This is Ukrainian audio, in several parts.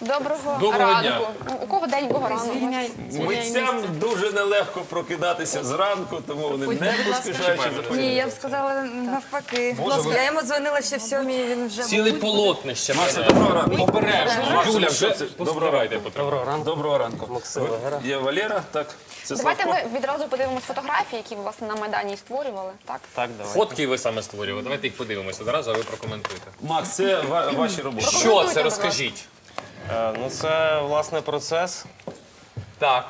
Доброго, Доброго ранку. дня. Ну, У кого день, кого ранку? Митцям дуже нелегко прокидатися зранку, тому вони не поспішаючи Ні, я б сказала навпаки. Я йому дзвонила ще в сьомій, він вже Ціле полотнище. Макса, доброго ранку. Обережно. Юля, вже це? поспівайте потрібно. Доброго ранку. Доброго ранку. Ви- Я Валера, так? Це Давайте Славко. ми відразу подивимось фотографії, які ви власне на Майдані створювали. Так? Так, давай. Фотки ви саме створювали. Давайте їх подивимося одразу, а ви прокоментуйте. Макс, це ва- ваші роботи. Що це розкажіть? Е, ну, це власне процес. Так.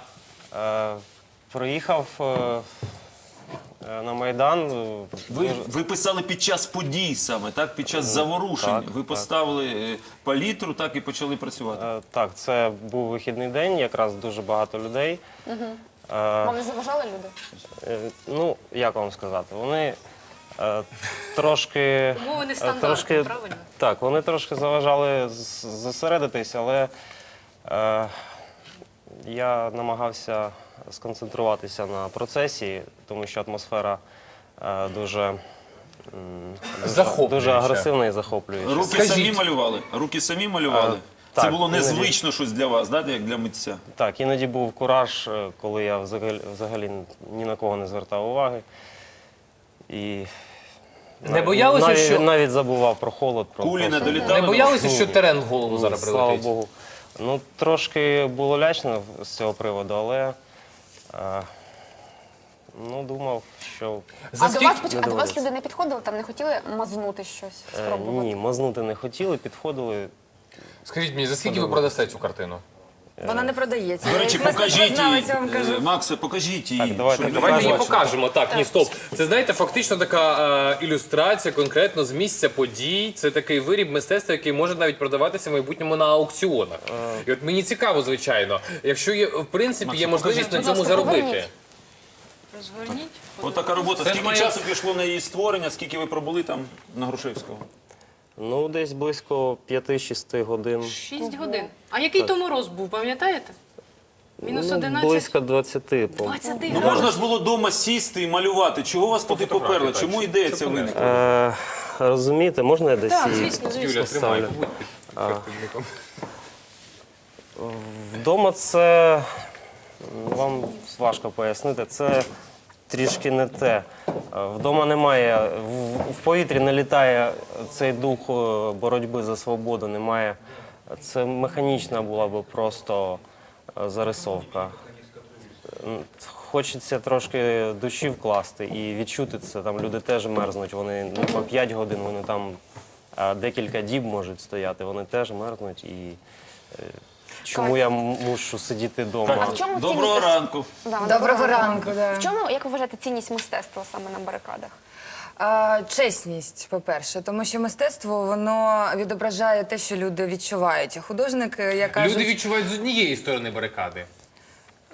Е, проїхав е, е, на Майдан. е, Ви, ви писали під час подій саме, так? Під час заворушень. так, ви так. поставили е, палітру, так і почали працювати. Е, так, це був вихідний день, якраз дуже багато людей. Е, Вам не заважали люди? е, ну, як вам сказати, вони е, трошки. Не е, стандартні, трошки, правильно? Так, вони трошки заважали з- зосередитись, але е, я намагався сконцентруватися на процесі, тому що атмосфера е, дуже, м, Захоплююча. дуже агресивна і захоплююча. Руки Скажіть. самі малювали? Руки самі малювали? А, це так, було іноді. незвично щось для вас, да, як для митця? Так, іноді був кураж, е, коли я взагалі, взагалі ні на кого не звертав уваги. І Не боялися, навіть, що навіть забував про холод. Про Кулі не просто- долітали? не боялися, що терен в голову Ні, зараз Слава прилетить? Богу. Ну, трошки було лячно з цього приводу, але е, ну, думав, що За а до скільки- вас, поч- а до вас люди не підходили, там не хотіли мазнути щось, е, спробувати? ні, мазнути не хотіли, підходили. Скажіть мені, за скільки ви продасте цю картину? Вона не продається. До речі, як покажіть її. знавець, я вам кажу. Е, Максе, покажіть її. Давайте, щоб люди Давайте її покажемо. Так, ні, стоп. Це знаєте, фактично така е, ілюстрація конкретно з місця подій. Це такий виріб мистецтва, який може навіть продаватися в майбутньому на аукціонах. І от мені цікаво, звичайно, якщо є в принципі є Максим, можливість на покажіть. цьому Будь ласка, заробити. поверніть. Розгорніть. От така робота. Це Скільки має- часу пішло на її створення, скільки ви пробули там на Грушевського? Ну, десь близько 5-6 годин. 6 годин. А який то мороз був, пам'ятаєте? Мінус Ну, 11? близько 20. по- 20 Ну градусів. можна ж було вдома сісти і малювати. Чого вас туди поперли? Чому ця понести. виникла? Е, розумієте, можна я десь Так, її звісно, звісно. Юля, тримай, Поставлю. під. Вдома це м, вам важко пояснити. Це трішки не те. Вдома немає, в, повітрі не літає цей дух е, боротьби за свободу, немає. Це механічна була би просто е, зарисовка. Хочеться трошки душі вкласти і відчути це. Там люди теж мерзнуть, вони не по 5 годин, вони там декілька діб можуть стояти, вони теж мерзнуть. І е, чому я мушу сидіти вдома? А в чому Доброго цінність? ранку. Да, Доброго ранку. Да. В чому, як ви вважаєте, цінність мистецтва саме на барикадах? А, чесність, по-перше, тому що мистецтво воно відображає те, що люди відчувають. А Художник, е, я кажу, Люди відчувають з однієї сторони барикади.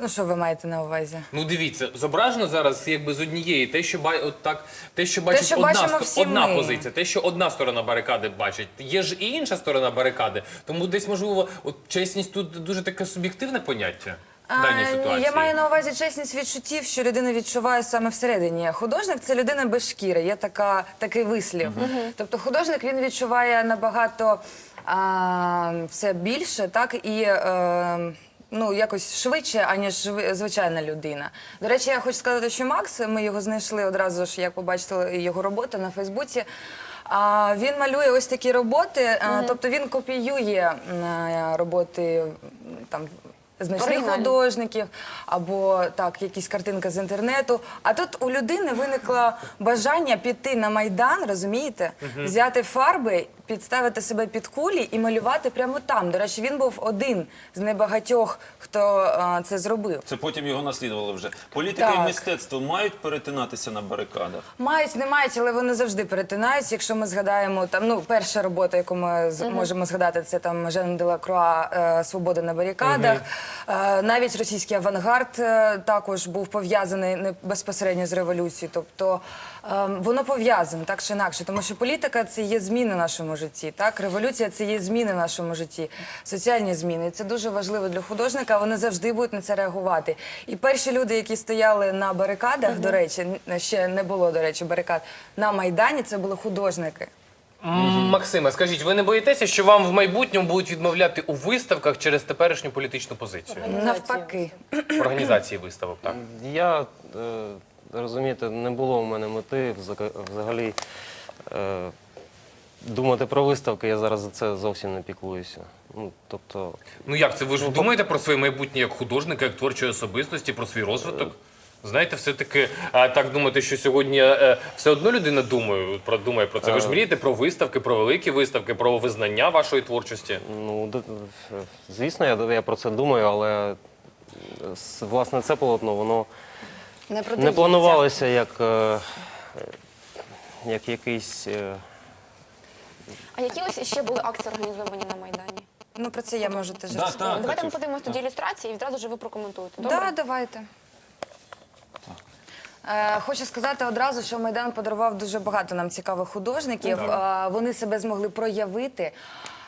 Ну що ви маєте на увазі? Ну дивіться, зображено зараз якби з однієї, те, що ба... от так, те, що бачить що одна, бачимо всі одна ми. позиція, те, що одна сторона барикади бачить. Є ж і інша сторона барикади. Тому десь можливо, от чесність тут дуже таке суб'єктивне поняття в даній А, ситуації. Я маю на увазі чесність відчуттів, що людина відчуває саме всередині. Художник це людина без шкіри. Є така такий вислів. Тобто художник він відчуває набагато а, все більше, так і. е, Ну, якось швидше, аніж звичайна людина. До речі, я хочу сказати, що Макс, ми його знайшли одразу ж, як побачили його роботу на Фейсбуці. А, він малює ось такі роботи, а, тобто він копіює е, роботи там знайшли художників або так, якісь картинки з інтернету. А тут у людини виникло бажання піти на майдан, розумієте, взяти фарби, підставити себе під кулі і малювати прямо там. До речі, він був один з небагатьох, хто а, це зробив. Це потім його наслідували вже. Політика і мистецтво мають перетинатися на барикадах. Мають, не мають, але вони завжди перетинаються. Якщо ми згадаємо там, ну перша робота, яку ми з- можемо згадати, це там Жан Делакруа е, Свобода на барикадах. Е, навіть російський авангард е, також був пов'язаний не безпосередньо з революцією. Тобто е, воно пов'язане так чи інакше, тому що політика це є зміни в нашому житті. Так, революція це є зміни в нашому житті, соціальні зміни. І це дуже важливо для художника. Вони завжди будуть на це реагувати. І перші люди, які стояли на барикадах, до речі, ще не було до речі, барикад на майдані. Це були художники. М, Максиме, скажіть, ви не боїтеся, що вам в майбутньому будуть відмовляти у виставках через теперішню політичну позицію? Навпаки. Організації виставок, так? Я, е, розумієте, не було у мене мети взага- взагалі е, думати про виставки. Я зараз за це зовсім не піклуюся. Ну, тобто, Ну як це? Ви ж думаєте про своє майбутнє як художника, як творчої особистості, про свій розвиток? Знаєте, все-таки а, так думати, що сьогодні е, все одно людина думає про, думає про це. Ви ж мрієте про виставки, про великі виставки, про визнання вашої творчості. ну, д- звісно, я, я про це думаю, але е, с- власне це полотно, воно Не, не планувалося як, е, як якийсь. е, А які ось ще були акції організовані на Майдані? Ну, про це я можу теж Да, розповісти. так, Давайте ми Катюш. подивимось тоді ілюстрації і відразу ж ви прокоментуєте. Добре? Так, давайте. Е, Хочу сказати одразу, що Майдан подарував дуже багато нам цікавих художників. Е, Вони себе змогли проявити.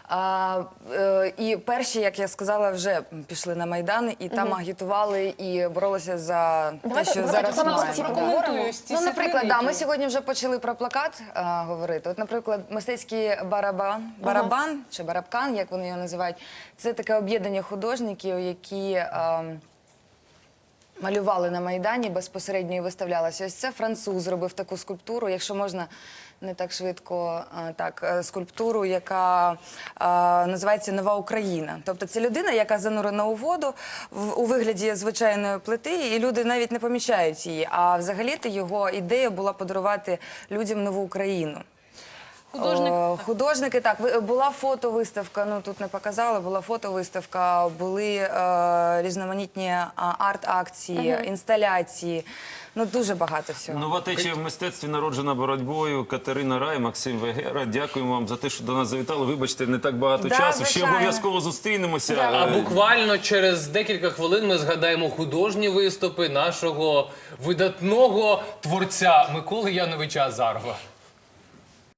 А, е, і перші, як я сказала, вже пішли на майдан і там агітували і боролися за те, Давайте- що давайте зараз саме маємо. ці Прокоментую поговоримо. ці Ну, наприклад, да, ми сьогодні вже почали про плакат е, говорити. От, наприклад, мистецький барабан, барабан чи барабкан, як вони його називають, це таке об'єднання художників, які. ем, малювали на Майдані, безпосередньо і виставлялася. Ось це француз зробив таку скульптуру, якщо можна не так швидко, так, е, скульптуру, яка е, називається Нова Україна. Тобто це людина, яка занурена у воду у вигляді звичайної плити, і люди навіть не помічають її. А взагалі-то його ідея була подарувати людям нову Україну. Художник. Е, Художники, так, ви- була фотовиставка, ну тут не показали, була фотовиставка, були е, різноманітні арт-акції, інсталяції. Ну дуже багато всього. Нова течія в мистецтві народжена боротьбою. Катерина Рай, Максим Вегера. Дякуємо вам за те, що до нас завітали. Вибачте, не так багато Да, часу. Ще обов'язково зустрінемося. А Е, буквально через декілька хвилин ми згадаємо художні виступи нашого видатного творця Миколи Яновича Азарова.